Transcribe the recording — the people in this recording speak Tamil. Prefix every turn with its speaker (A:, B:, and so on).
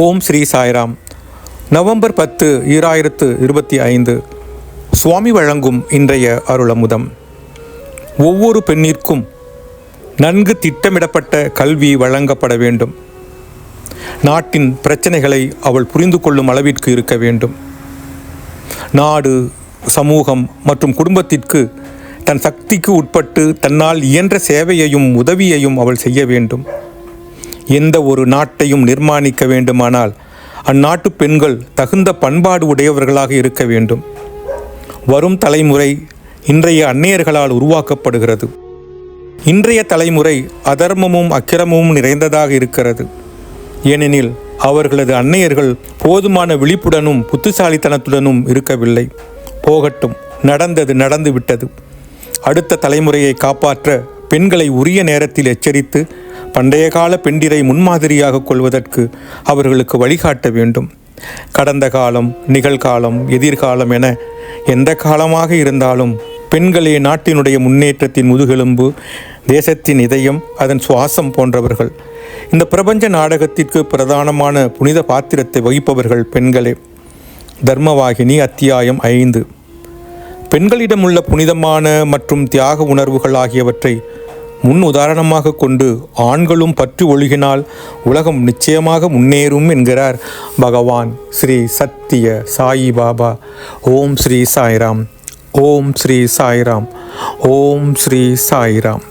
A: ஓம் ஸ்ரீ சாய்ராம். நவம்பர் பத்து ஈராயிரத்து இருபத்தி ஐந்து. சுவாமி வழங்கும் இன்றைய அருளமுதம். ஒவ்வொரு பெண்ணிற்கும் நன்கு திட்டமிடப்பட்ட கல்வி வழங்கப்பட வேண்டும். நாட்டின் பிரச்சனைகளை அவள் புரிந்து கொள்ளும் அளவிற்கு இருக்க வேண்டும். நாடு சமூகம் மற்றும் குடும்பத்திற்கு தன் சக்திக்கு உட்பட்டு தன்னால் இயன்ற சேவையையும் உதவியையும் அவள் செய்ய வேண்டும். எந்த ஒரு நாட்டையும் நிர்மாணிக்க வேண்டுமானால் அந்நாட்டு பெண்கள் தகுந்த பண்பாடு உடையவர்களாக இருக்க வேண்டும். வரும் தலைமுறை இன்றைய அன்னையர்களால் உருவாக்கப்படுகிறது. இன்றைய தலைமுறை அதர்மமும் அக்கிரமமும் நிறைந்ததாக இருக்கிறது. ஏனெனில் அவர்களது அன்னையர்கள் போதுமான விழிப்புடனும் புத்திசாலித்தனத்துடனும் இருக்கவில்லை. போகட்டும் நடந்தது நடந்துவிட்டது. அடுத்த தலைமுறையை காப்பாற்ற பெண்களை உரிய நேரத்தில் எச்சரித்து பண்டைய கால பெண்டிரை முன்மாதிரியாக கொள்வதற்கு அவர்களுக்கு வழிகாட்ட வேண்டும். கடந்த காலம் நிகழ்காலம் எதிர்காலம் என எந்த காலமாக இருந்தாலும் பெண்களே நாட்டினுடைய முன்னேற்றத்தின் முதுகெலும்பு தேசத்தின் இதயம் அதன் சுவாசம் போன்றவர்கள். இந்த பிரபஞ்ச நாடகத்திற்கு பிரதானமான புனித பாத்திரத்தை வகிப்பவர்கள் பெண்களே. தர்மவாகினி அத்தியாயம் ஐந்து. பெண்களிடமுள்ள புனிதமான மற்றும் தியாக உணர்வுகள் ஆகியவற்றை முன் உதாரணமாக கொண்டு ஆண்களும் பற்றி ஒழுகினால் உலகம் நிச்சயமாக முன்னேறும் என்கிறார் பகவான் ஸ்ரீ சத்திய சாயி பாபா. ஓம் ஸ்ரீ சாய்ராம். ஓம் ஸ்ரீ சாய்ராம். ஓம் ஸ்ரீ சாய்ராம்.